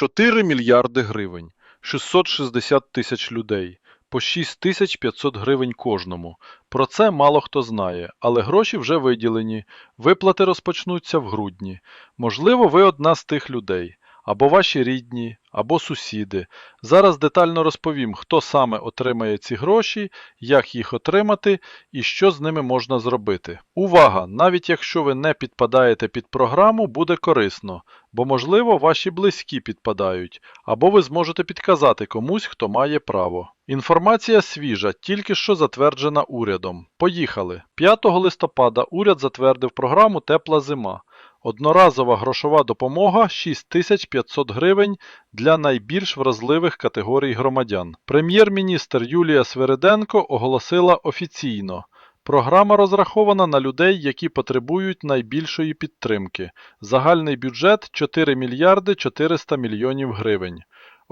4 мільярди гривень, 660 тисяч людей, по 6500 гривень кожному. Про це мало хто знає, але гроші вже виділені, виплати розпочнуться в грудні. Можливо, ви одна з тих людей, або ваші рідні, або сусіди. Зараз детально розповім, хто саме отримає ці гроші, як їх отримати і що з ними можна зробити. Увага! Навіть якщо ви не підпадаєте під програму, буде корисно, бо можливо ваші близькі підпадають, або ви зможете підказати комусь, хто має право. Інформація свіжа, тільки що затверджена урядом. Поїхали! 5 листопада уряд затвердив програму Тепла зима. Одноразова грошова допомога 6500 гривень для найбільш вразливих категорій громадян. Прем'єр-міністр Юлія Свериденко оголосила офіційно. Програма розрахована на людей, які потребують найбільшої підтримки. Загальний бюджет 4 мільярди 400 мільйонів гривень.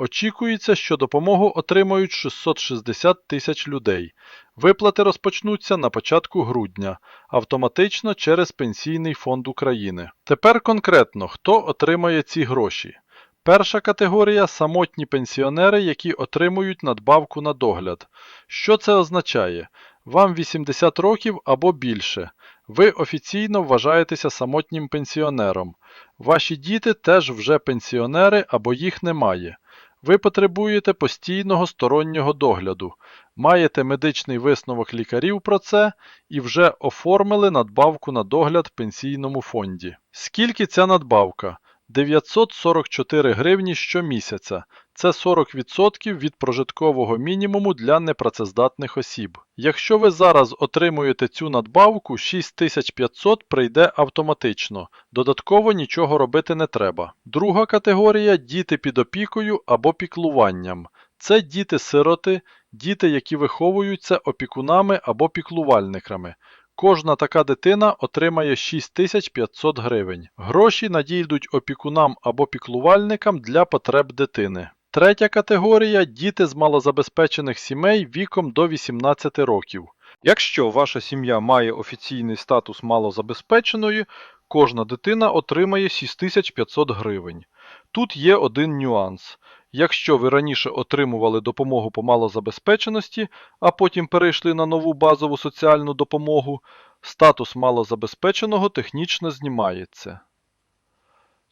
Очікується, що допомогу отримають 660 тисяч людей. Виплати розпочнуться на початку грудня, автоматично через Пенсійний фонд України. Тепер конкретно, хто отримає ці гроші. Перша категорія самотні пенсіонери, які отримують надбавку на догляд. Що це означає? Вам 80 років або більше. Ви офіційно вважаєтеся самотнім пенсіонером. Ваші діти теж вже пенсіонери або їх немає. Ви потребуєте постійного стороннього догляду, маєте медичний висновок лікарів про це і вже оформили надбавку на догляд в пенсійному фонді. Скільки ця надбавка? 944 гривні щомісяця. Це 40% від прожиткового мінімуму для непрацездатних осіб. Якщо ви зараз отримуєте цю надбавку, 6500 прийде автоматично. Додатково нічого робити не треба. Друга категорія діти під опікою або піклуванням. Це діти-сироти, діти, які виховуються опікунами або піклувальниками. Кожна така дитина отримає 6500 гривень. Гроші надійдуть опікунам або піклувальникам для потреб дитини. Третя категорія діти з малозабезпечених сімей віком до 18 років. Якщо ваша сім'я має офіційний статус малозабезпеченої, кожна дитина отримає 6500 гривень. Тут є один нюанс. Якщо ви раніше отримували допомогу по малозабезпеченості, а потім перейшли на нову базову соціальну допомогу, статус малозабезпеченого технічно знімається.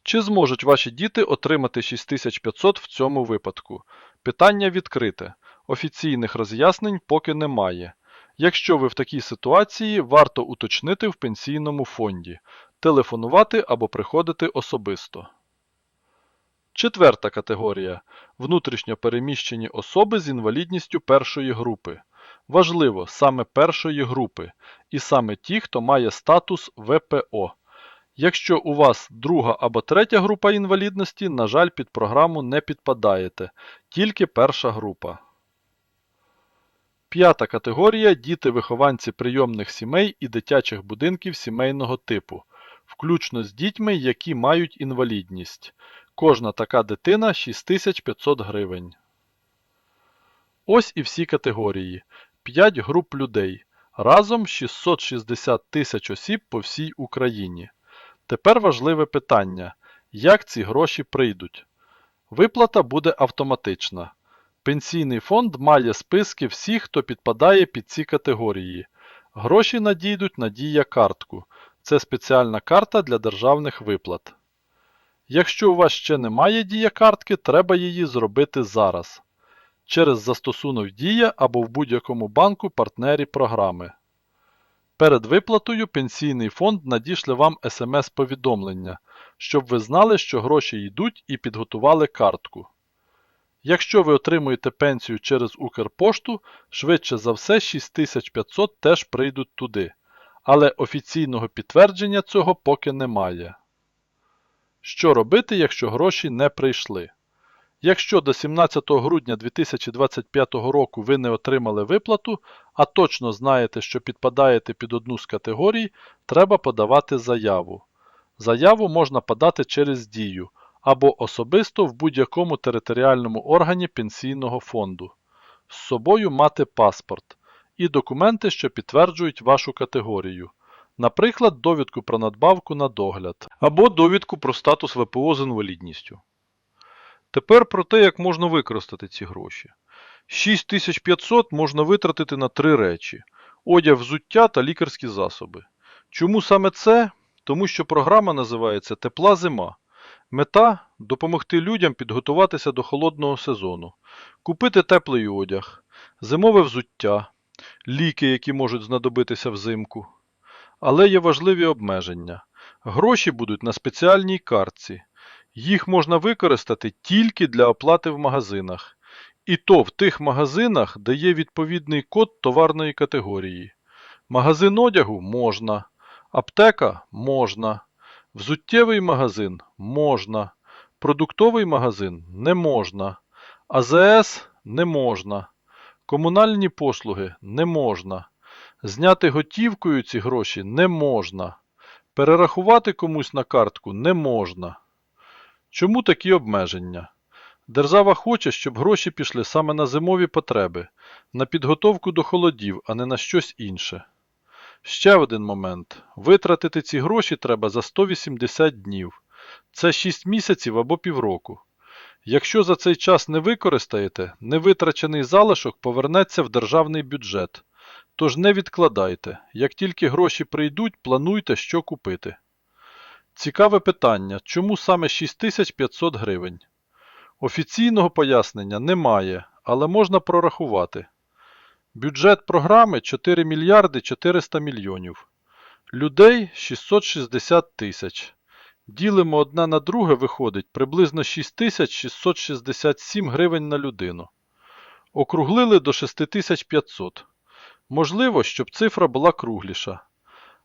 Чи зможуть ваші діти отримати 6500 в цьому випадку? Питання відкрите. Офіційних роз'яснень поки немає. Якщо ви в такій ситуації, варто уточнити в пенсійному фонді, телефонувати або приходити особисто. Четверта категорія внутрішньо переміщені особи з інвалідністю першої групи. Важливо саме першої групи, і саме ті, хто має статус ВПО. Якщо у вас друга або третя група інвалідності, на жаль, під програму не підпадаєте, тільки перша група. П'ята категорія діти-вихованці прийомних сімей і дитячих будинків сімейного типу, включно з дітьми, які мають інвалідність. Кожна така дитина 6500 гривень. Ось і всі категорії. 5 груп людей. Разом 660 тисяч осіб по всій Україні. Тепер важливе питання: як ці гроші прийдуть? Виплата буде автоматична. Пенсійний фонд має списки всіх, хто підпадає під ці категорії. Гроші надійдуть на дія картку. Це спеціальна карта для державних виплат. Якщо у вас ще немає дія картки, треба її зробити зараз. Через застосунок Дія або в будь-якому банку партнері програми. Перед виплатою пенсійний фонд надішле вам смс-повідомлення, щоб ви знали, що гроші йдуть і підготували картку. Якщо ви отримуєте пенсію через Укрпошту, швидше за все 6500 теж прийдуть туди, але офіційного підтвердження цього поки немає. Що робити, якщо гроші не прийшли? Якщо до 17 грудня 2025 року ви не отримали виплату, а точно знаєте, що підпадаєте під одну з категорій, треба подавати заяву. Заяву можна подати через Дію або особисто в будь-якому територіальному органі пенсійного фонду. З собою мати паспорт і документи, що підтверджують вашу категорію. Наприклад, довідку про надбавку на догляд або довідку про статус ВПО з інвалідністю. Тепер про те, як можна використати ці гроші. 6500 можна витратити на три речі: одяг, взуття та лікарські засоби. Чому саме це? Тому що програма називається Тепла зима. Мета допомогти людям підготуватися до холодного сезону, купити теплий одяг, зимове взуття, ліки, які можуть знадобитися взимку. Але є важливі обмеження. Гроші будуть на спеціальній картці. Їх можна використати тільки для оплати в магазинах. І то в тих магазинах, де є відповідний код товарної категорії. Магазин одягу можна, аптека можна, взуттєвий магазин можна, продуктовий магазин не можна, АЗС не можна, комунальні послуги не можна, зняти готівкою ці гроші не можна, перерахувати комусь на картку не можна. Чому такі обмеження? Держава хоче, щоб гроші пішли саме на зимові потреби, на підготовку до холодів, а не на щось інше. Ще один момент. Витратити ці гроші треба за 180 днів. Це 6 місяців або півроку. Якщо за цей час не використаєте, невитрачений залишок повернеться в державний бюджет. Тож не відкладайте. Як тільки гроші прийдуть, плануйте, що купити. Цікаве питання, чому саме 6500 гривень? Офіційного пояснення немає, але можна прорахувати. Бюджет програми 4 мільярди 400 мільйонів. Людей 660 тисяч. Ділимо одне на друге виходить приблизно 6667 гривень на людину. Округлили до 6500. Можливо, щоб цифра була кругліша.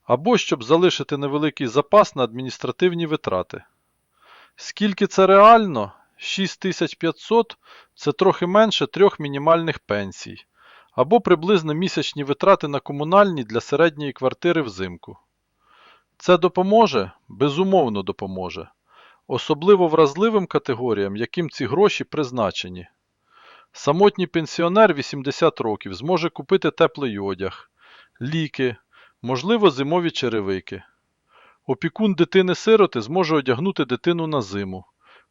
Або щоб залишити невеликий запас на адміністративні витрати. Скільки це реально? 6500 це трохи менше трьох мінімальних пенсій, або приблизно місячні витрати на комунальні для середньої квартири взимку. Це допоможе? Безумовно допоможе. Особливо вразливим категоріям, яким ці гроші призначені. Самотній пенсіонер 80 років зможе купити теплий одяг, ліки, можливо, зимові черевики. Опікун дитини-сироти зможе одягнути дитину на зиму,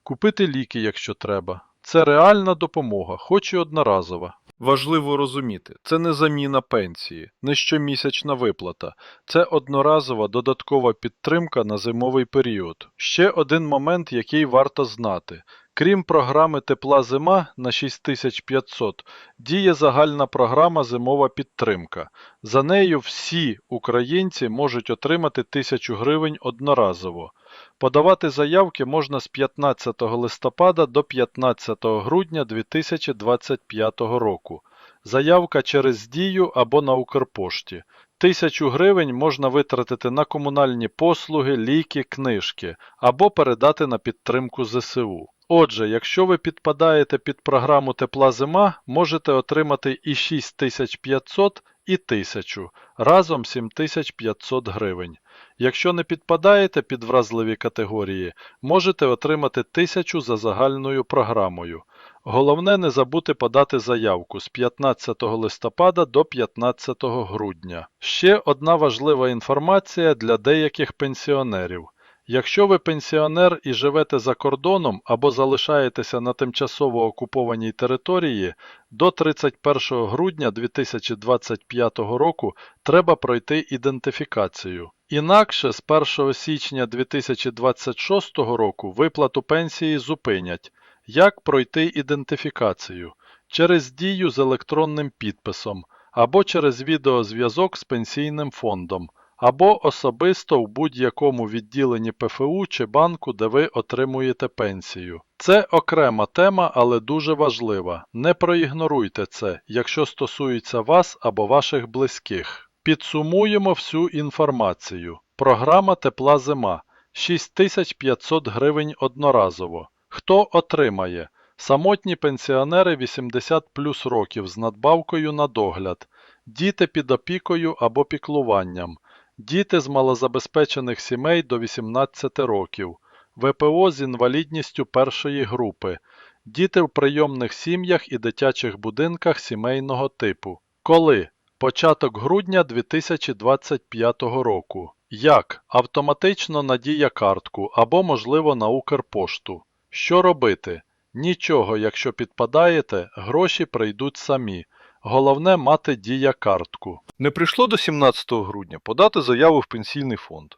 купити ліки, якщо треба. Це реальна допомога, хоч і одноразова. Важливо розуміти, це не заміна пенсії, не щомісячна виплата, це одноразова додаткова підтримка на зимовий період. Ще один момент, який варто знати. Крім програми Тепла зима на 6500, діє загальна програма Зимова підтримка. За нею всі українці можуть отримати 1000 гривень одноразово. Подавати заявки можна з 15 листопада до 15 грудня 2025 року. Заявка через Дію або на Укрпошті. Тисячу гривень можна витратити на комунальні послуги, ліки, книжки або передати на підтримку ЗСУ. Отже, якщо ви підпадаєте під програму Тепла зима, можете отримати і 6500, і 1000, разом 7500 гривень. Якщо не підпадаєте під вразливі категорії, можете отримати 1000 за загальною програмою. Головне не забути подати заявку з 15 листопада до 15 грудня. Ще одна важлива інформація для деяких пенсіонерів. Якщо ви пенсіонер і живете за кордоном або залишаєтеся на тимчасово окупованій території, до 31 грудня 2025 року треба пройти ідентифікацію. Інакше з 1 січня 2026 року виплату пенсії зупинять. Як пройти ідентифікацію? Через дію з електронним підписом, або через відеозв'язок з пенсійним фондом, або особисто в будь-якому відділенні ПФУ чи банку, де ви отримуєте пенсію. Це окрема тема, але дуже важлива. Не проігноруйте це, якщо стосується вас або ваших близьких. Підсумуємо всю інформацію. Програма Тепла зима 6500 гривень одноразово. Хто отримає? Самотні пенсіонери 80 плюс років з надбавкою на догляд, діти під опікою або піклуванням, діти з малозабезпечених сімей до 18 років, ВПО з інвалідністю першої групи, діти в прийомних сім'ях і дитячих будинках сімейного типу. Коли? Початок грудня 2025 року. Як? Автоматично на дія картку або, можливо, на Укрпошту. Що робити? Нічого, якщо підпадаєте, гроші прийдуть самі. Головне мати дія-картку. Не прийшло до 17 грудня подати заяву в пенсійний фонд.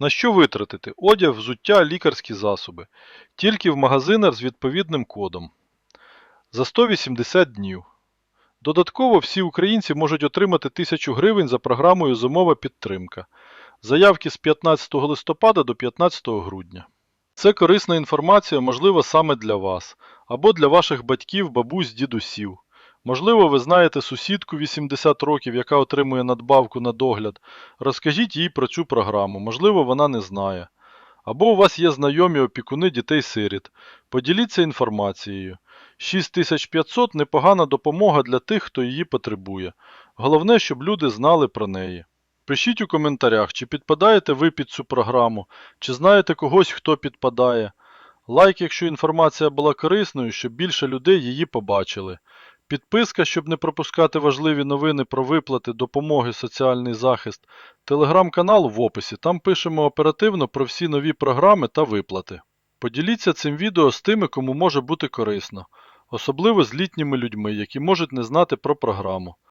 На що витратити? Одяг, взуття, лікарські засоби. Тільки в магазинах з відповідним кодом. За 180 днів. Додатково всі українці можуть отримати 1000 гривень за програмою Зимова підтримка. Заявки з 15 листопада до 15 грудня. Це корисна інформація, можливо, саме для вас, або для ваших батьків, бабусь, дідусів. Можливо, ви знаєте сусідку 80 років, яка отримує надбавку на догляд. Розкажіть їй про цю програму, можливо, вона не знає. Або у вас є знайомі опікуни дітей-сиріт. Поділіться інформацією. 6500 – непогана допомога для тих, хто її потребує. Головне, щоб люди знали про неї. Пишіть у коментарях, чи підпадаєте ви під цю програму, чи знаєте когось, хто підпадає. Лайк, якщо інформація була корисною, щоб більше людей її побачили. Підписка, щоб не пропускати важливі новини про виплати, допомоги, соціальний захист. Телеграм-канал в описі, там пишемо оперативно про всі нові програми та виплати. Поділіться цим відео з тими, кому може бути корисно, особливо з літніми людьми, які можуть не знати про програму.